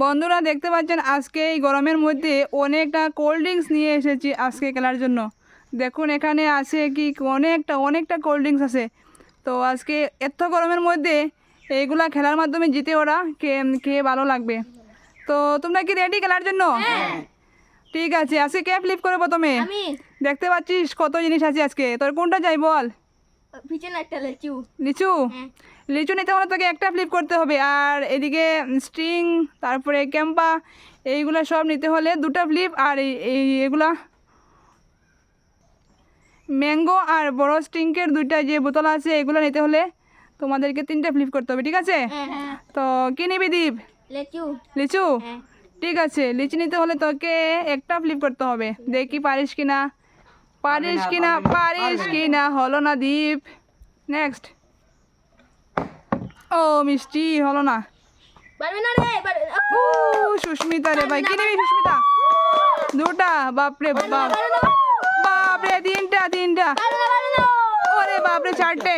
বন্ধুরা দেখতে পাচ্ছেন আজকে এই গরমের মধ্যে অনেকটা কোল্ড ড্রিঙ্কস নিয়ে এসেছি আজকে খেলার জন্য। দেখুন এখানে আছে কি অনেকটা অনেকটা কোল্ড ড্রিঙ্কস আছে। তো আজকে এত গরমের মধ্যে এইগুলা খেলার মাধ্যমে জিতে ওরা কে খেয়ে ভালো লাগবে। তো তোমরা কি রেডি খেলার জন্য? ঠিক আছে আজকে কে ফ্লিপ করে প্রথমে। দেখতে পাচ্ছিস কত জিনিস আছে আজকে। তোর কোনটা চাই বল? পিছনে একটা লেচু? লিচু হ্যাঁ। লিচু নিতে হলে তোকে একটা ফ্লিপ করতে হবে। আর এদিকে স্ট্রিং তারপরে ক্যাম্পা এইগুলো সব নিতে হলে দুটো ফ্লিপ আর এই এগুলা। ম্যাঙ্গো আর বড় স্ট্রিংকের দুইটা যে বোতল আছে এগুলো নিতে হলে তোমাদেরকে তিনটে ফ্লিপ করতে হবে ঠিক আছে? হ্যাঁ হ্যাঁ। তো কি নিবি দীপ? লেচু। লিচু? ঠিক আছে লিচু নিতে হলে তোকে একটা ফ্লিপ করতে হবে। দেখি পারিস কি না পারিস কি না পারিস কি না হলো না দীপ। নেক্সট ও মিষ্টি হলো না। সুস্মিতা রে ভাই কি নিবি সুস্মিতা? দুটা বাপরে বাপ। বাপরে তিনটা তিনটা। ওরে বাপরে চারটে।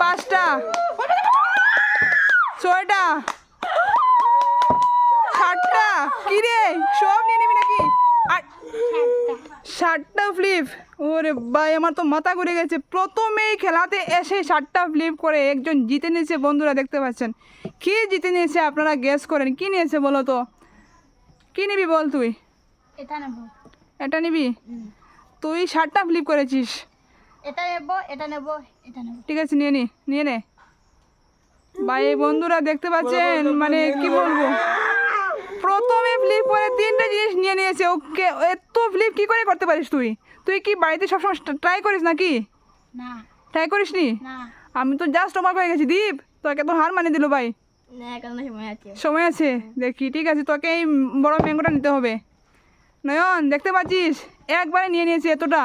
পাঁচটা। ছয়টা। সাতটা। কি রে সব নিয়ে নিবি ষাটটা ফ্লিপ ওরে ভাই আমার তো মাথা ঘুরে গেছে। প্রথমেই খেলাতে এসে ষাটটা ফ্লিপ করে একজন জিতে নিয়েছে বন্ধুরা দেখতে পাচ্ছেন। কি জিতে নিয়েছে আপনারা গেস করেন? কি নিয়েছে বলো তো? কি নিবি বল তুই? এটা নেব। এটা নিবি? তুই ষাটটা ফ্লিপ করেছিস। এটা নেব এটা নেব এটা নেব। ঠিক আছে নিয়ে নি নিয়ে নে। ভাই বন্ধুরা দেখতে পাচ্ছেন? মানে কি বলব? প্রথমে ফ্লিপ করে তিনটে জিনিস নিয়ে নিয়েছে ওকে এত ফ্লিপ কি করে করতে পারিস তুই? তুই কি বাড়িতে সবসময় ট্রাই করিস নাকি? না। ট্রাই করিস নি। না আমি তো জাস্ট অবাক হয়ে গেছি দীপ তোকে তো হার মানে দিল ভাই। সময় আছে। সময় আছে? দেখি ঠিক আছে তোকে এই বড় ম্যাঙ্গোটা নিতে হবে। নয়ন দেখতে পাচ্ছিস? একবারে নিয়ে নিয়েছি এতটা।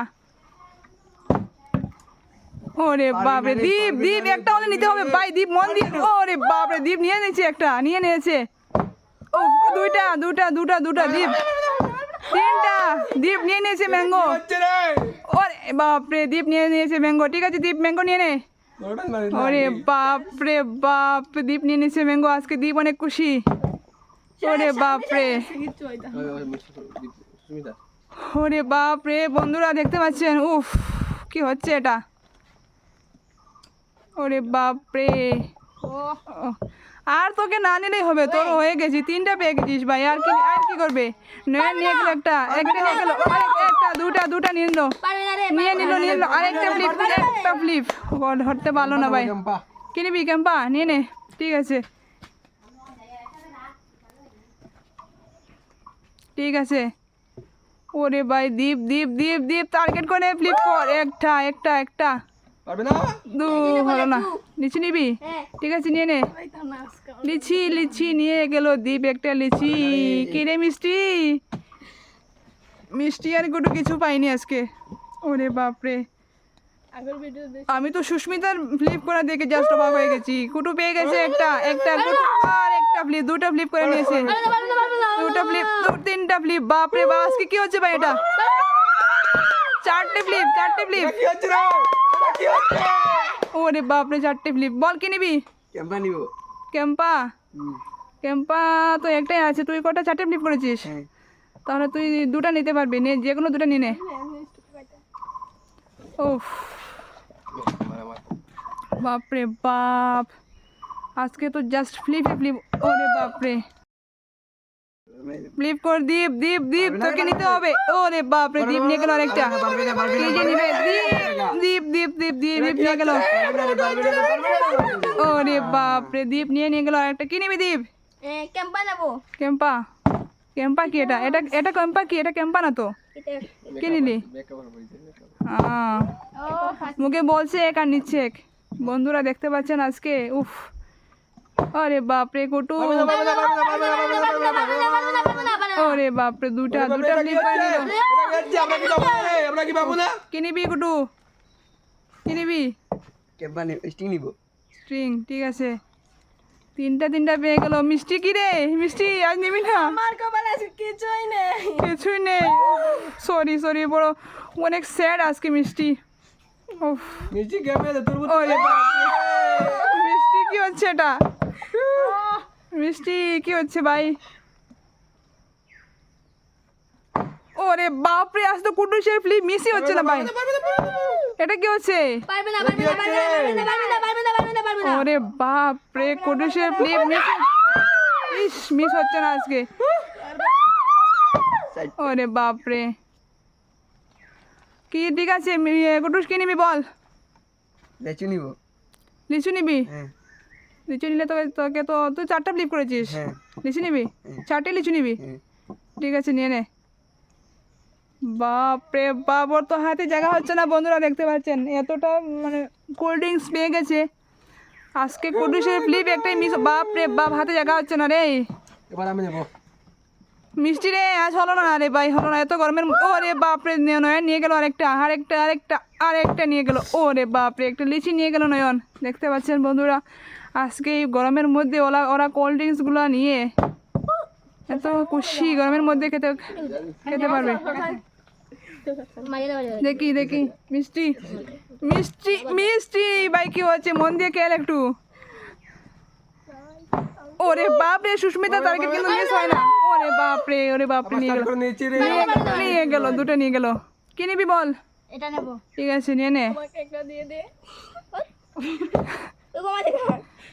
ওরে বাপরে দীপ দীপ একটা হলে নিতে হবে। ভাই দীপ মন দিয়ে ওরে বাপরে দীপ নিয়ে নিয়েছে একটা নিয়ে নিয়েছে। ও দুইটা দুটা দুটা দুটা দীপ। তিনটা। দীপ নিয়ে নিয়েছে ম্যাঙ্গো ওরে বাপরে দীপ নিয়ে নিয়েছে ম্যাঙ্গো ঠিক আছে দীপ ম্যাঙ্গো নিয়ে নে। ওরে বাপরে বাপ। দীপ নিয়ে নিয়েছে ম্যাঙ্গো আজকে দীপ অনেক খুশি। ওরে বাপরে। ওরে বাপরে বন্ধুরা দেখতে পাচ্ছেন? উফ কি হচ্ছে এটা? ওরে বাপরে। ও, আর তোকে না নিলেই হবে তোর হয়ে গেছি তিনটা পেয়ে গেছিস ভাই আর কি আর কি করবে? নয় নিয়ে গেল একটা একটা নিয়ে গেল একটা দুটা দুটা নিয়ে নিল। পারবে না রে নিয়ে নিল নিয়ে নিল আরেকটা ফ্লিপ একটা ফ্লিপ ধরতে পারল না ভাই। কি নিবি ক্যাম্পা? নিয়ে নে ঠিক আছে। ঠিক আছে। ওরে ভাই দীপ দীপ দীপ দীপ টার্গেট করে ফ্লিপ কর। একটা একটা একটা। পারবে না? দু হলো না। লিচি নিবি? হ্যাঁ। ঠিক আছে নিয়ে নে। লিচি লিচি নিয়ে গেল দীপ একটা লিচি। কি রে মিষ্টি? মিষ্টি আর গুটু কিছু পাইনি আজকে। ওরে বাপরে। আমি তো সুস্মিতার ফ্লিপ করা দেখে জাস্ট অবাক হয়ে গেছি। কুটু পেয়ে গেছে একটা একটা আর একটা ফ্লিপ দুটো ফ্লিপ করে নিয়েছে। দুটো ফ্লিপ তিনটা ফ্লিপ বাপরে বাপ আজকে কি হচ্ছে ভাই এটা? চারটে ফ্লিপ চারটে ফ্লিপ কি হচ্ছে রে ওরে বাপরে চারটে ফ্লিপ বল কি নিবি? ক্যাম্পা নিব। ক্যাম্পা? ক্যাম্পা তো একটাই আছে। তুই কটা চারটে ফ্লিপ করেছিস? হ্যাঁ। তাহলে তুই দুটো নিতে পারবি। নে যে কোনো দুটো নিয়ে নে। উফ। বাপরে বাপ। আজকে তো জাস্ট ফ্লিপে ফ্লিপ ওরে বাপরে। ফ্লিপ কর দীপ দীপ দীপ তোকে নিতে হবে। ওরে বাপরে দীপ নিয়ে গেল আরেকটা। কে যে নিবে? দীপ। দীপ দীপ দীপ দীপ নিয়ে গেল ওরে বাপরে দীপ নিয়ে নিয়ে গেল আরেকটা কি নিবি দীপ ক্যাম্পা নেব কেম্পা কেম্পা কি এটা এটা এটা কেম্পা কি এটা কেম্পা না তো কি নিলি মুখে বলছে এক আর নিচ্ছে এক বন্ধুরা দেখতে পাচ্ছেন আজকে উফ আরে বাপরে কুটু ওরে বাপরে দুটা দুটা কি নিবি কুটু কি নিবি ক্যাম্পা নিব স্টিং নিব। স্ট্রিং ঠিক আছে। তিনটা তিনটা পেয়ে গেল। মিষ্টি কি রে? মিষ্টি আজ নিবি না? আমার কপালে আছে কিছুই নেই। কিছুই নেই। সরি সরি বড় অনেক স্যাড আজকে মিষ্টি। উফ। মিষ্টি গেমে তোর ওরে বাপরে। মিষ্টি কি হচ্ছে এটা? মিষ্টি কি হচ্ছে ভাই? ওরে বাপরে আজ তো কুটুসের ফ্লিপ মিসই হচ্ছে না ভাই। এটা কি হচ্ছে? পারবে না পারবে না পারবে না পারবে না পারবে না পারবে না পারবে না ওরে বাপরে কুটুসের ফ্লিপ মিস ইস মিস হচ্ছে না আজকে। ওরে বাপরে। কি ঠিক আছে কুটুস কি নিবি বল? লেচু নিব। লিচু নিবি? হ্যাঁ। লিচু নিলে তো তোকে তো তুই চারটা ফ্লিপ করেছিস। হ্যাঁ। লিচু নিবি? চারটে লিচু নিবি? হ্যাঁ। ঠিক আছে নিয়ে নে। বাপরে বাপ ওর তো হাতে জায়গা হচ্ছে না বন্ধুরা দেখতে পাচ্ছেন। এতটা মানে কোল্ড ড্রিঙ্কস পেয়ে গেছে। আজকে কোল্ড ড্রিঙ্কসের ফ্লিপ একটাই মিস বাপরে বাপ হাতে জায়গা হচ্ছে না রে। এবার আমি নেব। মিষ্টি রে আজ হলো না রে ভাই হলো না এত গরমের ও রে বাপরে নয়ন নিয়ে গেল আরেকটা আরেকটা আরেকটা আরেকটা নিয়ে গেল। ও রে বাপরে একটা লিচি নিয়ে গেল নয়ন। দেখতে পাচ্ছেন বন্ধুরা আজকে এই গরমের মধ্যে ওরা ওরা কোল্ড ড্রিঙ্কসগুলো নিয়ে এত খুশি গরমের মধ্যে খেতে খেতে পারবে মারিয়ে দাও মারিয়ে দাও। দেখি দেখি। মিষ্টি মিষ্টি মিষ্টি ভাই কি হচ্ছে মন দিয়ে খেয়াল একটু। ওরে বাপ রে সুস্মিতা টার্গেট কিন্তু মিস হয় না। ওরে বাপ রে ওরে বাপ রে। নিয়ে গেল নিয়ে গেল দুটো নিয়ে গেল। কি নিবি বল? এটা নেব। ঠিক আছে নিয়ে নে। আমাকে একটা দিয়ে দে। ও বাবা দেখো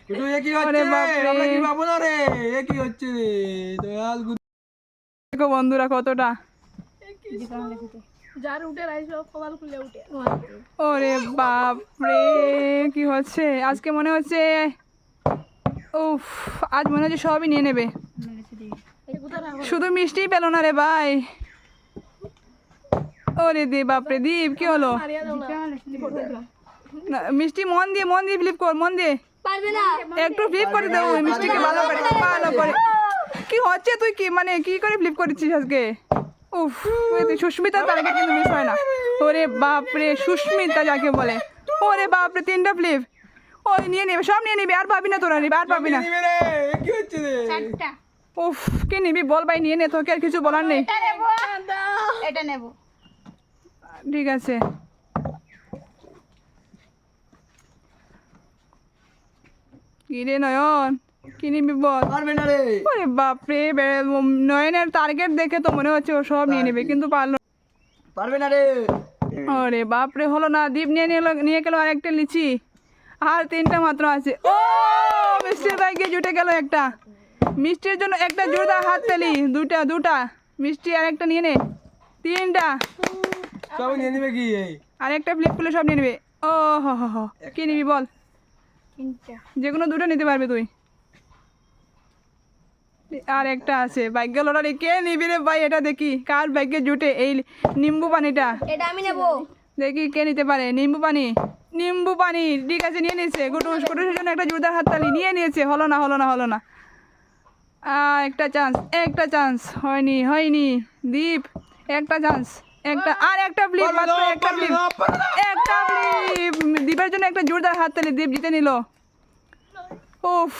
কিন্তু এ কি হচ্ছে? আমরা কি পাবো না রে? এ কি হচ্ছে রে? দয়াল গুরু দেখো বন্ধুরা কতটা। যার উঠে রাইছো কপাল খুলে উঠে। ওরে বাপ রে কি হচ্ছে? আজকে মনে হচ্ছে উফ আজ মনে হচ্ছে সবই নিয়ে নেবে। শুধু মিষ্টিই পেল না রে ভাই। ওরে দে বাপরে দীপ কি হলো? মিষ্টি মন দিয়ে মন দিয়ে ফ্লিপ কর মন দিয়ে। পারবে না। একটু ফ্লিপ করে দাও মিষ্টিকে ভালো করে ভালো করে। কি হচ্ছে তুই কি মানে কি করে ফ্লিপ করেছিস আজকে? উফ সুস্মিতা তাকে কিন্তু মিস হয় না। ওরে বাপরে সুস্মিতা যাকে বলে। ওরে বাপরে তিনটা ফ্লিপ ওই নিয়ে নেবে সব নিয়ে নিবি আর পাবি না তোরা নিবি আর পাবি না। রে এ কি হচ্ছে রে? উফ কে নিবি বল ভাই নিয়ে নে তোকে আর কিছু বলার নেই। এটা নেব। ঠিক আছে। কি রে নয়ন। কি নিবি বল? পারবে না রে। ওরে বাপরে নয়নের টার্গেট দেখে তো মনে হচ্ছে ও সব নিয়ে নেবে কিন্তু পারল পারবে না রে। ওরে বাপরে হলো না দীপ নিয়ে নিল নিয়ে গেল আরেকটা লিচি। আর তিনটা মাত্র আছে। ও মিষ্টির বাইকে জুটে গেল একটা। মিষ্টির জন্য একটা জোরদার হাত পেলি দুটা দুটা। মিষ্টি আর একটা নিয়ে নে। তিনটা। সব নিয়ে নিবে কি আর একটা ফ্লিপ করলে সব নিয়ে নেবে। ও হো হো হো। কি নিবি বল? যে কোনো দুটো নিতে পারবি তুই। আর একটা আছে। ভাগ্য লটারি কে নিবি রে ভাই? এটা দেখি। কার ভাগ্যে জুটে এই নিম্বু পানিটা? এটা আমি নেব। দেখি কে নিতে পারে। নিম্বু পানি। নিম্বু পানি। ঠিক আছে নিয়ে নিয়েছে। গুটুস গুটুসের জন্য একটা জোরদার হাততালি নিয়ে নিয়েছে। হলো না হলো না হলো না। একটা চান্স একটা চান্স হয়নি হয়নি। দীপ একটা চান্স একটা আর একটা ফ্লিপ মাত্র একটা ফ্লিপ একটা ফ্লিপ দীপের জন্য একটা জোরদার হাততালি। দীপ জিতে নিল। উফ।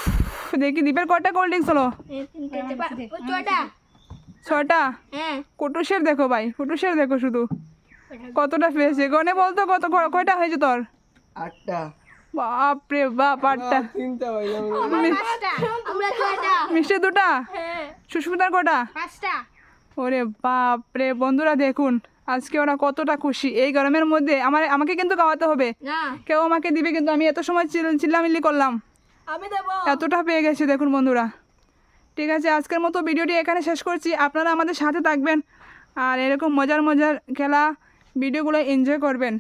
দেখি দীপের কটা কোল্ড ড্রিঙ্কস হলো? ছটা? হ্যাঁ। কুটুসের দেখো ভাই কুটুসের দেখো শুধু। কতটা পেয়েছে গনে বলতো কত কয়টা হয়েছে তোর? আটটা। বাপরে বাপ আটটা। মিষ্টি দুটা? হ্যাঁ। সুস্মিতার কটা? ওরে বাপরে বন্ধুরা দেখুন আজকে ওরা কতটা খুশি। এই গরমের মধ্যে আমার আমাকে কিন্তু খাওয়াতে হবে। কেউ আমাকে দিবে কিন্তু আমি এত সময় চিল- চিল্লামিল্লি করলাম। আমি দেব। এতটা পেয়ে গেছি দেখুন বন্ধুরা। ঠিক আছে, আজকের মতো ভিডিওটি এখানে শেষ করছি। আপনারা আমাদের সাথে থাকবেন আর এরকম মজার মজার খেলা, ভিডিওগুলো এনজয় করবেন।